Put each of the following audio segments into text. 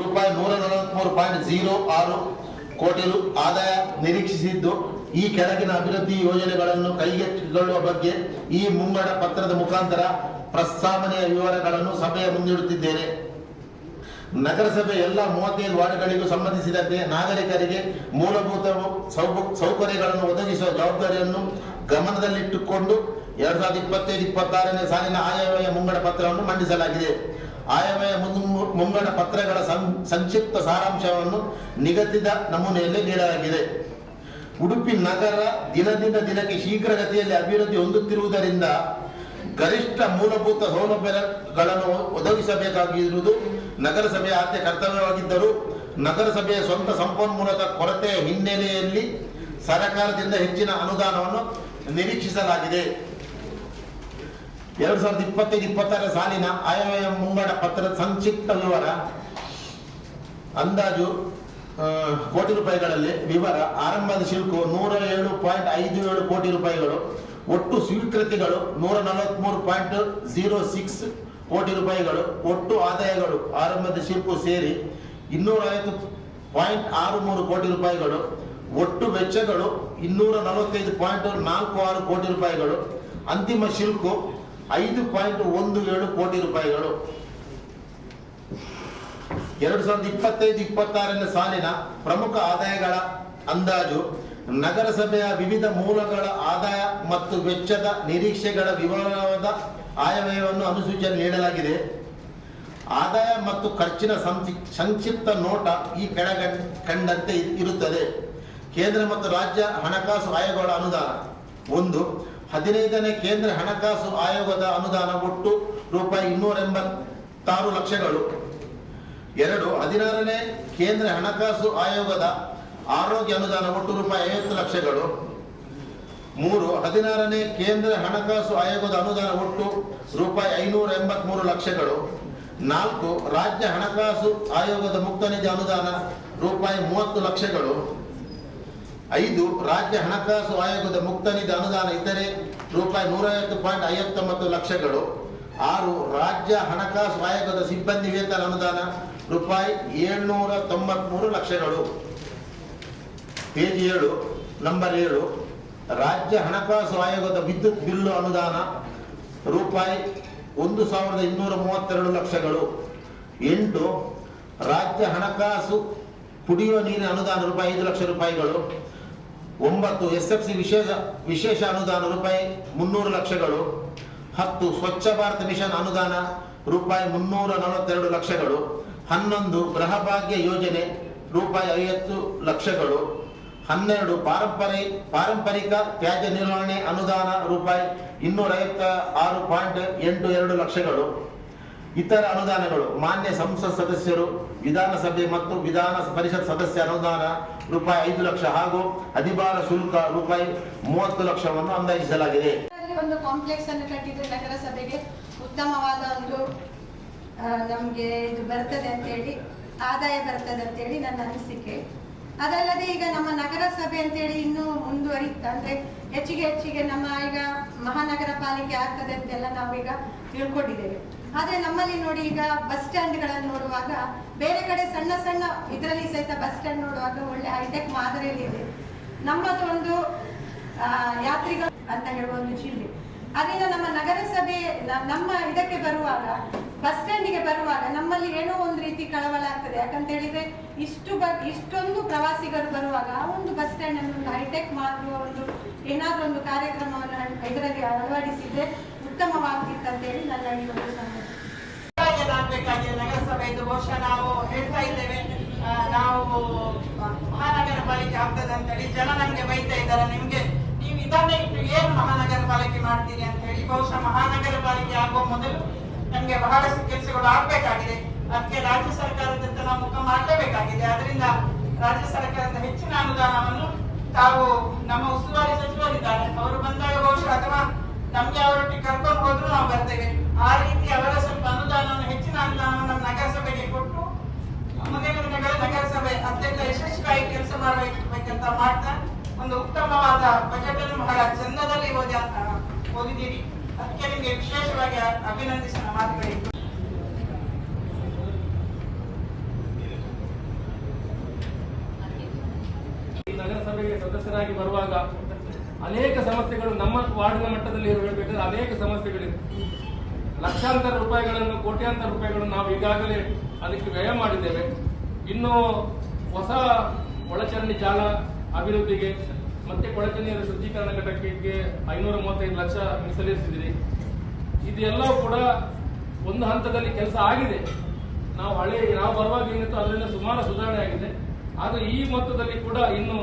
ರೂಪಾಯಿ ನೂರ ನಲವತ್ಮೂರು ಪಾಯಿಂಟ್ ಜೀರೋ ಆರು ಕೋಟಿ ರು ಆದಾಯ ನಿರೀಕ್ಷಿಸಿದ್ದು. ಈ ಕೆಳಗಿನ ಅಭಿವೃದ್ಧಿ ಯೋಜನೆಗಳನ್ನು ಕೈಗೆತ್ತಿಕೊಳ್ಳುವ ಬಗ್ಗೆ ಈ ಮುಂಗಡ ಪತ್ರದ ಮುಖಾಂತರ ಪ್ರಸ್ತಾವನೆಯ ವಿವರಗಳನ್ನು ಸಭೆಯ ಮುಂದಿಡುತ್ತಿದ್ದೇನೆ. ನಗರಸಭೆ ಎಲ್ಲ ಮೂವತ್ತೈದು ವಾರ್ಡ್ಗಳಿಗೂ ಸಂಬಂಧಿಸಿದಂತೆ ನಾಗರಿಕರಿಗೆ ಮೂಲಭೂತ ಸೌಕರ್ಯಗಳನ್ನು ಒದಗಿಸುವ ಜವಾಬ್ದಾರಿಯನ್ನು ಗಮನದಲ್ಲಿಟ್ಟುಕೊಂಡು ಎರಡ್ ಸಾವಿರದ ಇಪ್ಪತ್ತೈದು, ಇಪ್ಪತ್ತಾರನೇ ಸಾಲಿನ ಆಯವ್ಯಯ ಮುಂಗಡ ಪತ್ರವನ್ನು ಮಂಡಿಸಲಾಗಿದೆ. ಆಯವ್ಯಯ ಮುಂಗಡ ಪತ್ರಗಳ ಸಂಕ್ಷಿಪ್ತ ಸಾರಾಂಶವನ್ನು ನಿಗದಿತ ನಮೂನೆಯಲ್ಲಿ ನೀಡಲಾಗಿದೆ. ಉಡುಪಿ ನಗರ ದಿನದಿಂದ ದಿನಕ್ಕೆ ಶೀಘ್ರಗತಿಯಲ್ಲಿ ಅಭಿವೃದ್ಧಿ ಹೊಂದುತ್ತಿರುವುದರಿಂದ ಗರಿಷ್ಠ ಮೂಲಭೂತ ಸೌಲಭ್ಯಗಳನ್ನು ಒದಗಿಸಬೇಕಾಗಿರುವುದು ನಗರಸಭೆಯ ಆದ್ಯ ಕರ್ತವ್ಯವಾಗಿದ್ದರೂ ನಗರಸಭೆಯ ಸ್ವಂತ ಸಂಪನ್ಮೂಲದ ಕೊರತೆಯ ಹಿನ್ನೆಲೆಯಲ್ಲಿ ಸರ್ಕಾರದಿಂದ ಹೆಚ್ಚಿನ ಅನುದಾನವನ್ನು ನಿರೀಕ್ಷಿಸಲಾಗಿದೆ. ಎರಡ್ ಸಾವಿರದ ಇಪ್ಪತ್ತೈದು ಇಪ್ಪತ್ತರ ಸಾಲಿನ ಆಯವ್ಯಯ ಮುಂಗಡ ಪತ್ರದ ಸಂಕ್ಷಿಪ್ತ ವಿವರ. ಅಂದಾಜು ಕೋಟಿ ರೂಪಾಯಿಗಳಲ್ಲಿ ವಿವರ. ಆರಂಭದ ಶುಲ್ಕವು ನೂರ ಏಳು ಪಾಯಿಂಟ್ ಐದು ಏಳು ಕೋಟಿ ರೂಪಾಯಿಗಳು. ಒಟ್ಟು ಸ್ವೀಕೃತಿಗಳು ನೂರ ನಲವತ್ಮೂರು ಪಾಯಿಂಟ್ ಜೀರೋ ಸಿಕ್ಸ್ ಕೋಟಿ ರೂಪಾಯಿಗಳು. ಒಟ್ಟು ಆದಾಯಗಳು ಆರಂಭದ ಶುಲ್ಕ ಸೇರಿ ಇನ್ನೂರ ಐವತ್ತು ಪಾಯಿಂಟ್ ಆರು ಮೂರು ಕೋಟಿ ರೂಪಾಯಿಗಳು. ಒಟ್ಟು ವೆಚ್ಚಗಳು ಇನ್ನೂರ ನಲವತ್ತೈದು ಪಾಯಿಂಟ್ ನಾಲ್ಕು ಆರು ಕೋಟಿ ರೂಪಾಯಿಗಳು. ಅಂತಿಮ ಶುಲ್ಕ ಐದು ಪಾಯಿಂಟ್ ಒಂದು ಏಳು ಕೋಟಿ ರೂಪಾಯಿಗಳು. ಎರಡು ಸಾವಿರದ ಇಪ್ಪತ್ತೈದು, ಇಪ್ಪತ್ತಾರನೇ ಸಾಲಿನ ಪ್ರಮುಖ ಆದಾಯಗಳ ಅಂದಾಜು, ನಗರಸಭೆಯ ವಿವಿಧ ಮೂಲಗಳ ಆದಾಯ ಮತ್ತು ವೆಚ್ಚದ ನಿರೀಕ್ಷೆಗಳ ವಿವರವಾದ ಆಯವ್ಯಯವನ್ನು ಅನುಸೂಚನೆ ನೀಡಲಾಗಿದೆ. ಆದಾಯ ಮತ್ತು ಖರ್ಚಿನ ಸಂಕ್ಷಿ- ಸಂಕ್ಷಿಪ್ತ ನೋಟ ಈ ಕೆಳಗ ಕಂಡಂತೆ ಇರುತ್ತದೆ. ಕೇಂದ್ರ ಮತ್ತು ರಾಜ್ಯ ಹಣಕಾಸು ಆಯೋಗಗಳ ಅನುದಾನ. ಒಂದು ಹದಿನೈದನೇ ಕೇಂದ್ರ ಹಣಕಾಸು ಆಯೋಗದ ಅನುದಾನ ಒಟ್ಟು ರೂಪಾಯಿ ಇನ್ನೂರ ಎಂಬತ್ತಾರು ಲಕ್ಷಗಳು. ಎರಡು, ಹದಿನಾರನೇ ಕೇಂದ್ರ ಹಣಕಾಸು ಆಯೋಗದ ಆರೋಗ್ಯ ಅನುದಾನ ಒಟ್ಟು ರೂಪಾಯಿ ಐವತ್ತು ಲಕ್ಷಗಳು. ಮೂರು, ಹದಿನಾರನೇ ಕೇಂದ್ರ ಹಣಕಾಸು ಆಯೋಗದ ಅನುದಾನ ಒಟ್ಟು ರೂಪಾಯಿ ಐನೂರ ಎಂಬತ್ಮೂರು ಲಕ್ಷಗಳು. ನಾಲ್ಕು, ರಾಜ್ಯ ಹಣಕಾಸು ಆಯೋಗದ ಮುಕ್ತ ನಿಧಿ ಅನುದಾನ ರೂಪಾಯಿ ಮೂವತ್ತು ಲಕ್ಷಗಳು. ಐದು, ರಾಜ್ಯ ಹಣಕಾಸು ಆಯೋಗದ ಮುಕ್ತ ನಿಧಿ ಅನುದಾನ ಇತರೆ ರೂಪಾಯಿ ನೂರೈವತ್ತು ಪಾಯಿಂಟ್ ಐವತ್ತೊಂಬತ್ತು ಲಕ್ಷಗಳು. ಆರು, ರಾಜ್ಯ ಹಣಕಾಸು ಆಯೋಗದ ಸಿಬ್ಬಂದಿ ವೇತನ ಅನುದಾನ ರೂಪಾಯಿ ಏಳ್ನೂರ ತೊಂಬತ್ಮೂರು ಲಕ್ಷಗಳು. ಪೇಜ್ ಏಳು, ನಂಬರ್ ಏಳು, ರಾಜ್ಯ ಹಣಕಾಸು ಆಯೋಗದ ವಿದ್ಯುತ್ ಬಿಲ್ಲು ಅನುದಾನ ರೂಪಾಯಿ ಒಂದು ಸಾವಿರದ ಇನ್ನೂರ ಮೂವತ್ತೆರಡು ಲಕ್ಷಗಳು. ಎಂಟು, ರಾಜ್ಯ ಹಣಕಾಸು ಕುಡಿಯುವ ನೀರಿನ ಅನುದಾನ ರೂಪಾಯಿ ಐದು ಲಕ್ಷ ರೂಪಾಯಿಗಳು. ಒಂಬತ್ತು ಎಸ್ ಎಫ್ ಸಿ ವಿಶೇಷ ವಿಶೇಷ ಅನುದಾನ ರೂಪಾಯಿ ಮುನ್ನೂರು ಲಕ್ಷಗಳು, ಹತ್ತು ಸ್ವಚ್ಛ ಭಾರತ ಮಿಷನ್ ಅನುದಾನ ರೂಪಾಯಿ ಮುನ್ನೂರ ನಲವತ್ತೆರಡು ಲಕ್ಷಗಳು, ಹನ್ನೊಂದು ಗೃಹಭಾಗ್ಯ ಯೋಜನೆ ರೂಪಾಯಿ ಐವತ್ತು ಲಕ್ಷಗಳು, ಹನ್ನೆರಡು ಪಾರಂಪರಿ, ಪಾರಂಪರಿಕ ತ್ಯಾಜ್ಯ ನಿರ್ವಹಣೆ ಅನುದಾನ ರೂಪಾಯಿ ಇನ್ನೂರ ಐವತ್ತ ಆರು ಪಾಯಿಂಟ್ ಎಂಟು ಎರಡು ಲಕ್ಷಗಳು ಇತರ ಅನುದಾನಗಳು, ಮಾನ್ಯ ಸಂಸತ್ ಸದಸ್ಯರು, ವಿಧಾನಸಭೆ ಮತ್ತು ವಿಧಾನ ಪರಿಷತ್ ಸದಸ್ಯ ಅನುದಾನ ರೂಪಾಯಿ ಐದು ಲಕ್ಷ ಹಾಗೂ ಅಧಿಭಾರ ಶುಲ್ಕ ರೂಪಾಯಿ ಮೂವತ್ತು ಲಕ್ಷವನ್ನು ಅಂದಾಜಿಸಲಾಗಿದೆ. ಒಂದು ಕಾಂಪ್ಲೆಕ್ಸ್ ಅನ್ನು ಕಟ್ಟಿದ್ರೆ ನಗರಸಭೆಗೆ. ಉತ್ತಮವಾದ ಒಂದು ನಮ್ಗೆ ಇದು ಬರ್ತದೆ ಅಂತ ಹೇಳಿ ಆದಾಯ ಬರ್ತದೆ ಅಂತ ಹೇಳಿ ನನ್ನ ಅನಿಸಿಕೆ. ಅದಲ್ಲದೆ ಈಗ ನಮ್ಮ ನಗರಸಭೆ ಅಂತೇಳಿ ಇನ್ನೂ ಮುಂದುವರಿತ ಅಂದ್ರೆ ಹೆಚ್ಚಿಗೆ ಹೆಚ್ಚಿಗೆ ನಮ್ಮ ಈಗ ಮಹಾನಗರ ಪಾಲಿಕೆ ಆಗ್ತದೆ ಅಂತೆಲ್ಲ ನಾವೀಗ ತಿಳ್ಕೊಂಡಿದ್ದೇವೆ. ಆದ್ರೆ ನಮ್ಮಲ್ಲಿ ನೋಡಿ ಈಗ ಬಸ್ ಸ್ಟ್ಯಾಂಡ್ಗಳನ್ನು ನೋಡುವಾಗ ಬೇರೆ ಕಡೆ ಸಣ್ಣ ಸಣ್ಣ ಇದರಲ್ಲಿ ಸಹಿತ ಬಸ್ ಸ್ಟ್ಯಾಂಡ್ ನೋಡುವಾಗ ಒಳ್ಳೆ ಹೈಟೆಕ್ ಮಾದರಿಯಲ್ಲಿ ಇದೆ. ನಮ್ಮದೊಂದು ಯಾತ್ರಿಗಳು ಅಂತ ಹೇಳುವ ಒಂದು ಜಿಲ್ಲೆ. ಅದರಿಂದ ನಮ್ಮ ನಗರಸಭೆ ನಮ್ಮ ಇದಕ್ಕೆ ಬರುವಾಗ, ಬಸ್ ಸ್ಟ್ಯಾಂಡಿಗೆ ಬರುವಾಗ ನಮ್ಮಲ್ಲಿ ಏನೋ ಒಂದು ರೀತಿ ಕಳವಳ ಆಗ್ತದೆ. ಯಾಕಂತ ಹೇಳಿದ್ರೆ ಇಷ್ಟು ಬ, ಇಷ್ಟೊಂದು ಪ್ರವಾಸಿಗರು ಬರುವಾಗ ಆ ಒಂದು ಬಸ್ ಸ್ಟ್ಯಾಂಡ್ ಅನ್ನು ಹೈಟೆಕ್ ಮಾಡುವ ಒಂದು ಏನಾದ್ರೂ ಒಂದು ಕಾರ್ಯಕ್ರಮವನ್ನು ಇದರಲ್ಲಿ ಅಳವಡಿಸಿದ್ರೆ ಉತ್ತಮವಾಗ್ತಿತ್ತು ಅಂತ ಹೇಳಿ ನನ್ನ ಈ ಒಂದು ಏನಾಗಬೇಕಾಗಿದೆ ನಗರಸಭೆ ಬಹುಶಃ ನಾವು ಹೇಳ್ತಾ ಇದ್ದೇವೆ. ನಾವು ಮಹಾನಗರ ಪಾಲಿಕೆ ಆಗ್ತದೆ ಅಂತೇಳಿ ಜನ ನಮ್ಗೆ ಬೈತಾ ಇದ್ದಾರೆ. ನಿಮ್ಗೆ, ನೀವು ಇದನ್ನೇ ಇಟ್ಟು ಏನು ಮಹಾನಗರ ಪಾಲಿಕೆ ಮಾಡ್ತೀರಿ ಅಂತ ಹೇಳಿ ಬಹುಶಃ ಮಹಾನಗರ ಪಾಲಿಕೆ ಆಗುವ ಮೊದಲು ನಮ್ಗೆ ಬಹಳಷ್ಟು ಕೆಲಸಗಳು ಆಗ್ಬೇಕಾಗಿದೆ. ಅದಕ್ಕೆ ರಾಜ್ಯ ಸರ್ಕಾರದತ್ತ ನಾವು ಮುಖ ಮಾಡಲೇಬೇಕಾಗಿದೆ. ಅದರಿಂದ ರಾಜ್ಯ ಸರ್ಕಾರದ ಹೆಚ್ಚಿನ ಅನುದಾನವನ್ನು ತಾವು ನಮ್ಮ ಉಸ್ತುವಾರಿ ಸಚಿವರಿದ್ದಾರೆ. ಅವರು ಬಂದಾಗ ಬಹುಶಃ ಅಥವಾ ನಮ್ಗೆ ಅವರೊಟ್ಟಿಗೆ ಕರ್ಕೊಂಡು ಆ ರೀತಿ ಅವರ ಸ್ವಲ್ಪ ಅನುದಾನವನ್ನು ಹೆಚ್ಚಿನ ಅನುದಾನವನ್ನು ನಗರಸಭೆಗೆ ಕೊಟ್ಟು ಮುಂದಿನ ದಿನಗಳ ನಗರಸಭೆ ಅತ್ಯಂತ ಯಶಸ್ವಿಯಾಗಿ ಕೆಲಸ ಮಾಡಬೇಕಂತ ಮಾಡ್ತಾ ಒಂದು ಉತ್ತಮವಾದ ಬಜೆಟ್ ಅನ್ನು ಬಹಳ ಚಂದದಲ್ಲಿ ಓದಿ ಓದಿದ್ದೀರಿ. ಅದಕ್ಕೆ ನಿಮಗೆ ವಿಶೇಷವಾಗಿ ಅಭಿನಂದಿಸಿದ ಮಾತುಗಳಿತ್ತು ನಗರಸಭೆಗೆ ಸದಸ್ಯರಾಗಿ ಬರುವಾಗ ಅನೇಕ ಸಮಸ್ಯೆಗಳು ನಮ್ಮ ವಾರ್ಡ್ನ ಮಟ್ಟದಲ್ಲಿ ಇರಬೇಕಾದ್ರೆ ಅನೇಕ ಸಮಸ್ಯೆಗಳಿವೆ. ಲಕ್ಷಾಂತರ ರೂಪಾಯಿಗಳನ್ನು, ಕೋಟ್ಯಾಂತರ ರೂಪಾಯಿಗಳನ್ನು ನಾವು ಈಗಾಗಲೇ ಅದಕ್ಕೆ ವ್ಯಯ ಮಾಡಿದ್ದೇವೆ. ಇನ್ನು ಹೊಸ ಒಳಚರಂಡಿ ಜಾಲ ಅಭಿವೃದ್ಧಿಗೆ ಮತ್ತೆ ಕೊಳಚೆ ನೀರು ಶುದ್ಧೀಕರಣ ಘಟಕಕ್ಕೆ ಐನೂರ ಮೂವತ್ತೈದು ಲಕ್ಷ ಮೀಸಲಿರಿಸಿದಿರಿ ಇದೆಲ್ಲವೂ ಕೂಡ ಒಂದು ಹಂತದಲ್ಲಿ ಕೆಲಸ ಆಗಿದೆ. ನಾವು ಹಳೆ, ನಾವು ಬರುವಾಗ ಏನಿತ್ತು ಅದರಿಂದ ಸುಮಾರು ಸುಧಾರಣೆ ಆಗಿದೆ. ಆದರೆ ಈ ಮೊತ್ತದಲ್ಲಿ ಕೂಡ ಇನ್ನು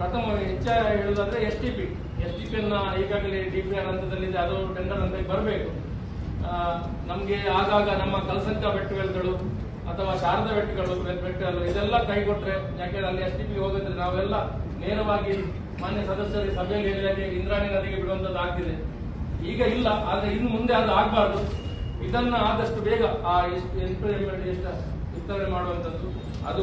ಪ್ರಥಮ ಹೆಚ್ಚಾಗಿ ಹೇಳುವುದಾದ್ರೆ S T P S T ಪಿಯನ್ನು ಈಗಾಗಲೇ ಡಿ ಪಿ ಆರ್ ಹಂತದಲ್ಲಿದೆ. ಅದು ಟೆಂಡರ್ ಅಂತ ಬರಬೇಕು. ನಮಗೆ ಆಗಾಗ ನಮ್ಮ ಕಲಸಂಕ ಬೆಟ್ಟಗಳು ಅಥವಾ ಶಾರದ ಬೆಟ್ಟಗಳು ಬೆಟ್ಟಗಳು ಇದೆಲ್ಲ ಕೈಗೊಟ್ರೆ ಯಾಕೆಂದ್ರೆ ಅಲ್ಲಿ ಎಸ್ ಟಿ ಪಿ ಹೋಗಿದ್ರೆ ನಾವೆಲ್ಲ ನೇರವಾಗಿ ಮಾನ್ಯ ಸದಸ್ಯರಿಗೆ, ಸಭೆಯಲ್ಲಿ ಹೇಳಿದಾಗೆ ಇಂದ್ರಾಣಿ ನದಿಗೆ ಬಿಡುವಂತದ್ದು ಆಗ್ತಿದೆ. ಈಗ ಇಲ್ಲ, ಆದ್ರೆ ಇನ್ನು ಮುಂದೆ ಅದು ಆಗಬಾರ್ದು. ಇದನ್ನ ಆದಷ್ಟು ಬೇಗ ಆ ಎಷ್ಟು ಎಂಟು ಎಷ್ಟು ವಿಸ್ತರಣೆ ಮಾಡುವಂತದ್ದು ಅದು